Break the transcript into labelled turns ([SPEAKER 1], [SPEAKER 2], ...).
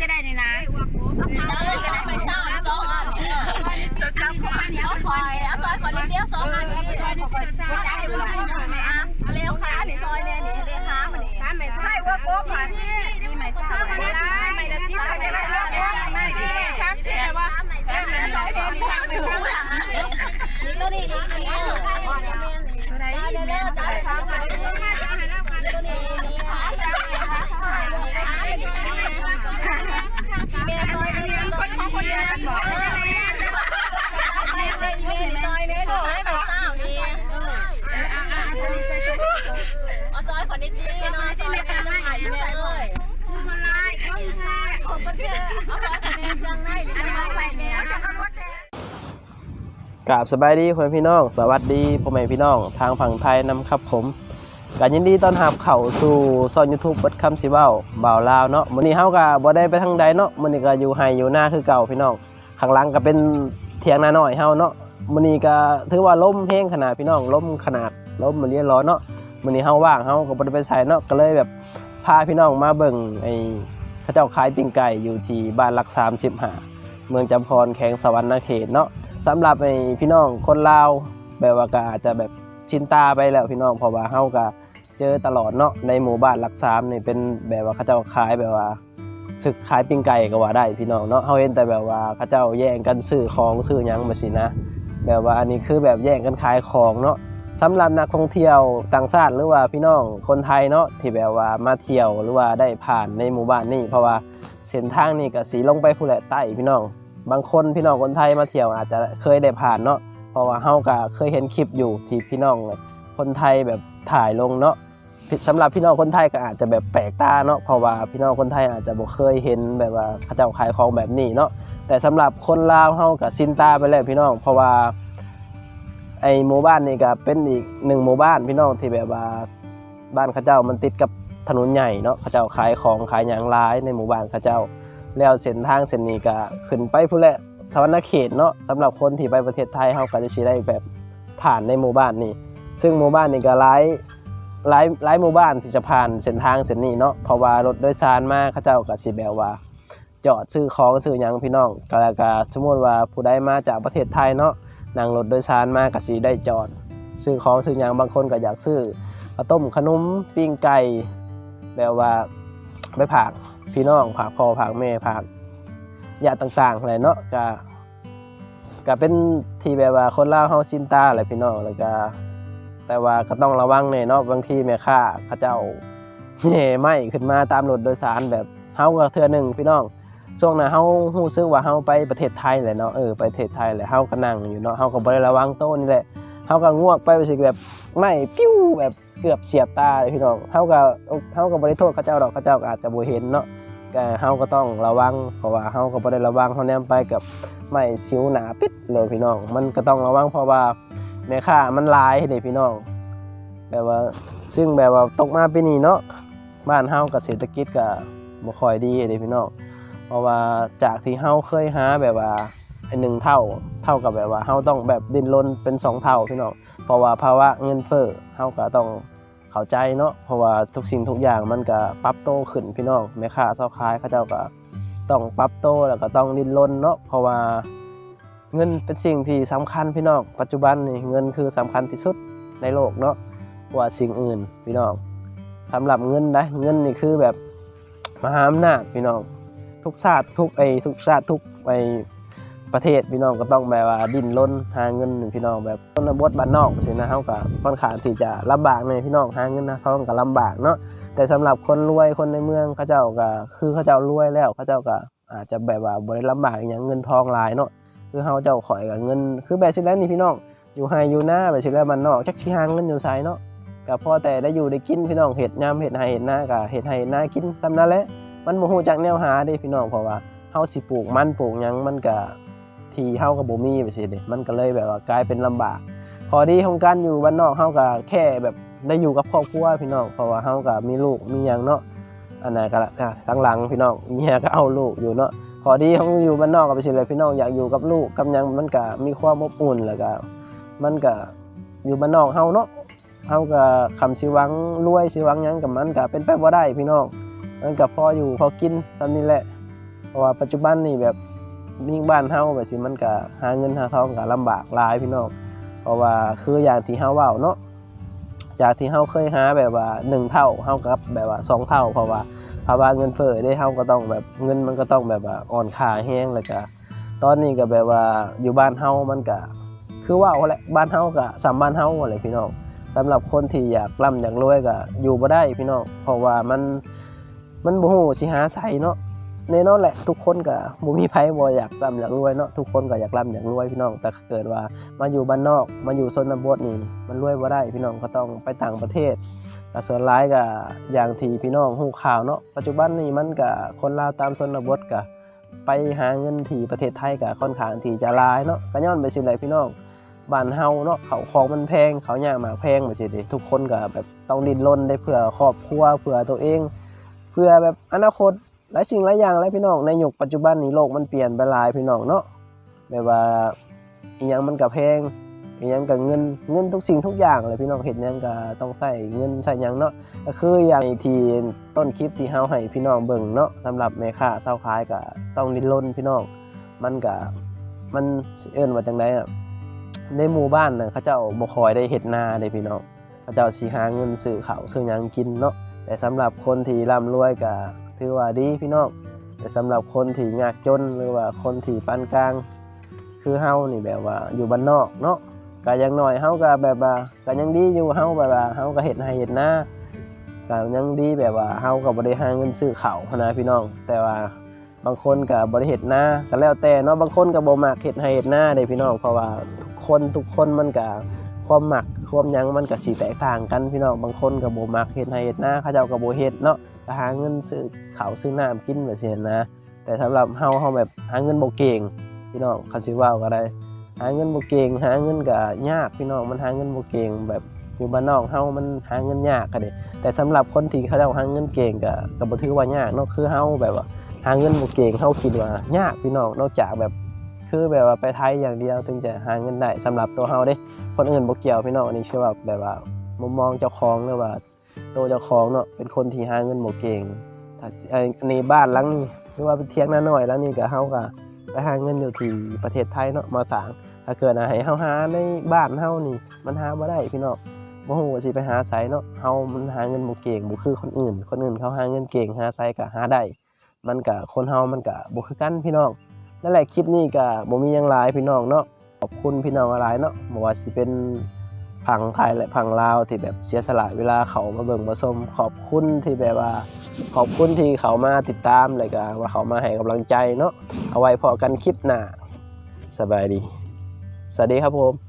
[SPEAKER 1] จะได้นี่นะจะไกราบสบายดี
[SPEAKER 2] พ่อแม่พี่น้อง สวัสดีพ่อแม่พี่น้อง ทางฝั่งไทยนำครับผมการยินดีต้อนรับเข้าสู่ซอน YouTube เปิดคำสิเว้าบ่าวลาวเนาะมื้อนี้เฮาก็บ่ได้ไปทางใดเนาะมื้อนี้ก็อยู่ไห้อยู่หน้าคือเก่าพี่น้อง ข้างหลังก็เป็นเถียงนาน้อยเฮาเนาะมื้อนี้ก็ถือว่าล้มแห้งขนาดพี่น้องล้มขนาดล้มมันเรียร้อนเนาะมื้อนี้เฮาว่างเฮาก็บ่ได้ไปไสเนาะก็เลยแบบพาพี่น้องมาเบิ่งไอ้ เขาเจ้าขายปิ้งไก่อยู่ที่บ้านหลัก35เมืองจำพรแขวงสวรรณเขตเนาะสำหรับไอ้พี่น้องคนลาวแบบว่าก็อาจจะแบบชินตาไปแล้วพี่น้องเพราะว่าเฮาก็เจอตลอดเนาะในหมู่บ้านหลักสามนี่เป็นแบบว่าเขาเจ้าขายแบบว่าศึกขายปิ้งไก่ก็ว่าได้พี่น้องเนาะเฮาเห็นแต่แบบว่าเขาเจ้าแย่งกันซื้อของซื้อยังมาสินะ แบบว่าอันนี้คือแบบแย่งกันขายของเนาะ สำหรับนักท่องเที่ยวต่างชาติหรือว่าพี่น้องคนไทยเนาะที่แบบว่ามาเที่ยวหรือว่าได้ผ่านในหมู่บ้านนี่เพราะว่าเส้นทางนี่ก็สีลงไปผู้แหละใต้พี่น้อง บางคนพี่น้องคนไทยมาเที่ยวอาจจะเคยได้ผ่านเนาะเพราะว่าเฮาก็เคยเห็นคลิปอยู่ที่พี่น้องคนไทยแบบถ่ายลงเนาะสำหรับพี่น้องคนไทยก็อาจจะแบบแปลกตาเนาะเพราะว่าพี่น้องคนไทยอาจจะบ่เคยเห็นแบบว่าเขาเจ้าขายของแบบนี้เนาะแต่สำหรับคนลาวเฮาก็ซินตาไปแล้วพี่น้อง เพราะว่า ไอหมู่บ้านนี่ก็เป็นอีกหนึ่งหมู่บ้านพี่น้องที่แบบว่าบ้านเขาเจ้ามันติดกับถนนใหญ่เนาะเขาเจ้าขายของขายหยังหลายในหมู่บ้านเขาเจ้า แล้วเส้นทางเส้นนี้ก็ขึ้นไปพุ่นแหละสวรรณเขตเนาะสำหรับคนที่ไปประเทศไทยเขาก็จะชี้ได้แบบผ่านในหมู่บ้านนี้ซึ่งหมู่บ้านนี้ก็หลายหลายหลายหมู่บ้านที่จะผ่านเส้นทางเส้นนี้เนาะเพราะว่ารถโดยสารมาเขาเจ้าก็สิแบบว่าจอดซื้อของซื้อหยังพี่น้องก็แล้วก็สมมติว่าผู้ใดมาจากประเทศไทยเนาะ นั่งรถโดยสารมาก็สิได้จอด ซื้อของซื้อหยังบางคนก็อยากซื้อข้าวต้มขนมปิ้งไก่แบบว่าไปผากพี่น้องผากพ่อผากแม่ผากญาติต่างๆอะไรเนาะก็ก็เป็นที่แบบว่าคนล่าเฮาชินตาอะไรพี่น้องแล้วก็แต่ว่าก็ต้องระวังหน่ยเนาะบางทีแม่ค้าเขาเจ้าแห่ไม่ขึ้นมาตามรถโดยสารแบบเฮาก็เทื่อหนึ่งพี่น้อง ช่วงนั้นเฮาฮู้ซึ้งว่าเฮาไปประเทศไทยแหละเนาะเออไปประเทศไทยแหละเฮาก็นั่งอยู่เนาะเฮาก็บ่ได้ระวังโต้นนี่แหละเฮาก็งวกไปไปสิแบบไม่ปิ้วแบบเกือบเสียบตาเลยพี่น้องเฮาก็เฮาก็บ่ได้โทษเขาเจ้าดอกเขาเจ้าก็อาจจะบ่เห็นเนาะก็เฮาก็ต้องระวังเพราะว่าเฮาก็บ่ได้ระวังเฮาแนมไปกับไม้สิวหนาปิดเลยพี่น้อง มันก็ต้องระวังเพราะว่าแม่ค้ามันลายเด้พี่น้องแบบว่าซึ่งแบบว่าตกมาปีนี้เนาะบ้านเฮากับเศรษฐกิจก็บ่ค่อยดีเด้พี่น้อง เพราะว่าจากที่เฮาเคยหาแบบว่าหนึ่งเท่าเท่ากับแบบว่าเฮาต้องแบบดิ้นรนเป็นสองเท่าพี่น้องเพราะว่าภาวะเงินเฟ้อเฮาก็ต้องเข้าใจเนาะเพราะว่าทุกสิ่งทุกอย่างมันก็ปรับโตขึ้นพี่น้องแม่ค้าเซาขายเขาเจ้าก็ต้องปรับโตแล้วก็ต้องดิ้นรนเนาะเพราะว่าเงินเป็นสิ่งที่สำคัญพี่น้องปัจจุบันนี่เงินคือสำคัญที่สุดในโลกเนาะกว่าสิ่งอื่นพี่น้องสำหรับเงินนะเงินนี่คือแบบมหาอำนาจพี่น้อง ทุกชาติทุกไอทุกชาติทุกไอประเทศพี่น้องก็ต้องแบบว่าดิ้นรนหาเงินพี่น้องแบบต้นบทบ้านนอกสินะเฮาก็ค่อนข้างที่จะลำบากในพี่น้องหาเงินนะเขาก็ลำบากเนาะแต่สำหรับคนรวยคนในเมืองเขาเจ้าก็คือเขาเจ้ารวยแล้วเขาเจ้าก็อาจจะแบบว่าบ่ได้ลำบากอย่างเงินทองลายเนาะคือเฮาเจ้าข่อยกับเงิน คือแบบสิแล้วนี่พี่น้องอยู่ไฮอยู่หน้าแบบสิแล้วมันนอกจักสิหางเงินอยู่ไสเนาะก็พอแต่ได้อยู่ได้กินพี่น้องเฮ็ดยามเฮ็ดไฮเฮ็ดหน้าก็เฮ็ดไฮเฮ็ดหน้ากินซำนั้นแหละ มันบ่ฮู้จักแนวหาเด้พี่น้องเพราะว่าเฮาสิปลูกมันปลูกหยังมันก็ที่เฮาก็บ่มีไปสิเด้มันก็เลยแบบว่ากลายเป็นลำบากข้อดีของการอยู่บ้านนอกเฮาก็แค่แบบได้อยู่กับครอบครัวพี่น้องเพราะว่าเฮาก็มีลูกมีหยังเนาะอันนั้นก็ละทั้งหลังพี่น้องเมียก็เอาลูกอยู่เนาะข้อดีของอยู่บ้านนอกก็ไปสิเลยพี่น้องอยากอยู่กับลูกกับหยังมันก็มีความอบอุ่นแล้วก็มันก็อยู่บ้านนอกเฮาเนาะเฮาก็คำสิหวังรวยสิหวังหยังกับมันก็เป็นไปบ่ได้พี่น้อง มันก็พออยู่พอกินตามนี้แหละ เพราะว่าปัจจุบันนี่แบบยิ่งบ้านเฮาแบบสิมันก็หาเงินหาทองก็ลำบากหลายพี่น้องเพราะว่าคืออย่างที่เฮาเว้าเนาะจากที่เฮาเคยหาแบบว่าหนึ่งเท่าเฮากับแบบว่าสองเท่า เพราะว่าภาวะเงินเฟ้อได้เฮาก็ต้องแบบเงินมันก็ต้องแบบว่าอ่อนค่าแห้งแล้วก็ตอนนี้ก็แบบว่าอยู่บ้านเฮามันก็คือว่าอาแหละบ้านเฮาก็สามบ้านเฮาอะไรพี่น้องสำหรับคนที่อยากร่ำอยากรวยก็อยู่บ่ได้พี่น้องเพราะว่ามัน มันบ่ฮู้สิหาใส่เนาะแน่นอนแหละทุกคนก็บ่มีไผบ่อยากร่ำอยากรวยเนาะทุกคนก็อยากร่ำอยากรวยพี่น้อง แต่เกิดว่ามาอยู่บ้านนอก มาอยู่ชนบทนี่มันรวยบ่ได้พี่น้องก็ต้องไปต่างประเทศแต่ส่วนหลายก็อย่างที่พี่น้องฮู้ข่าวเนาะปัจจุบันนี้มันก็คนลาวตามชนบทก็ไปหาเงินที่ประเทศไทยก็ค่อนข้างที่จะลายเนาะก็ย้อนไปสิแหละพี่น้องบ้านเฮาเนาะเขาของมันแพงเขายาหมากแพงไปสิเด้ทุกคนก็แบบต้องดิ้นรนได้เพื่อครอบครัวเพื่อตัวเอง พื่อแบบอนาคตหลายสิ่งหลายอย่างหลายพี่น้องในยุคปัจจุบันนี้โลกมันเปลี่ยนไปหลายพี่น้องเนาะแบบว่าอีหยังมันก็แพงอีหยังก็เงินเงินทุกสิ่งทุกอย่างเลยพี่น้องเห็นยังก็ต้องใส่เงินใส่หยังเนาะก็คืออย่างที่ต้นคลิปที่เฮาให้พี่น้องเบิ่งเนาะสำหรับแม่ค้าเช่าขายก็ต้องดิ้นรนพี่น้องมันก็มันเอิ้นว่าจังไดอะในหมู่บ้านน่ะเขาเจ้าบ่ค่อยได้เฮ็ดนาเด้พี่น้องเขาเจ้าสิหาเงินซื้อข้าวซื้อหยังกินเนาะ แต่สำหรับคนที่ร่ำรวยก็ถือว่าดีพี่น้องแต่สำหรับคนที่ยากจนหรือว่าคนที่ปานกลาง คือเฮานี่แบบว่าอยู่บ้านนอกเนาะก็ยังหน้อยเฮาก็แบบว่าก็ยังดีอยู่เฮาแบบว่าเฮาก็เฮ็ดให้เฮ็ดนาก็ยังดีแบบว่าเฮาก็บ่ได้หาเงินซื้อข้าวนะพี่น้อง แต่ว่าบางคนก็บ่ได้เฮ็ดนาก็แล้วแต่เนาะบางคนก็บ่มักเฮ็ดให้เฮ็ดนาเด้พี่น้องเพราะว่าทุกคนทุกคนมันก็ความหมัก ความยังมันก็สิแตกต่างกันพี่น้องบางคนก็บ่มักเฮ็ดให้เฮ็ดนาเขาเจ้าก็บ่เฮ็ดเนาะหาเงินซื้อข้าวซื้อน้ำกินแบบนี้นนะ แต่สำหรับเฮาเฮาแบบหาเงินโบเก่งพี่น้องเขาสิเว้าก็ได้ หาเงินโบเก่งหาเงินก็ยากพี่น้องมันหาเงินโบเก่งแบบอยู่บ้านนอกเฮามันหาเงินยากก็เด้แต่สำหรับคนที่เขาเจ้าหาเงินเก่งก็ก็บ่ถือว่ายากเนาะคือเฮาแบบว่าหาเงินบ่เก่งเฮาคิดว่ายากพี่น้องนอกจากแบบ คือแบบว่าไปไทยอย่างเดียวถึงจะหาเงินได้สำหรับตัวเฮาเด้ คนอื่นบ่เกี่ยวพี่น้องอันนี้เชื่อว่าแบบว่ามุมมองเจ้าของหรือว่าตัวเจ้าของเนาะเป็นคนที่หาเงินบ่เก่งถ้าไอ้ในบ้านหลังนี้หรือว่าเป็นเถียงนาน้อยแล้วนี่ก็เฮาก็ไปหาเงินอยู่ที่ประเทศไทยเนาะมาสร้างถ้าเกิดนะให้เฮาหาในบ้านเฮานี่ มันหาบ่ได้พี่น้องบ่ฮู้ว่าสิไปหาไสเนาะเฮามันหาเงินบ่เก่งบ่คือคนอื่น คนอื่นเขาหาเงินเก่งหาไสก็หาได้ มันก็คนเฮามันก็บ่คือกันพี่น้อง นั่นแหละคลิปนี้ก็บ่มียังหลายพี่น้องเนาะขอบคุณพี่น้องหลายเนาะบอกว่าสิเป็นผังไทยและผังลาวที่แบบเสียสละเวลาเขามาเบิ่งมาชมขอบคุณที่แบบว่า ขอบคุณที่เขามาติดตามเลยก็ว่าเขามาให้กำลังใจเนาะเอาไว้พอกันคลิปหน้าสบายดี สวัสดีครับผม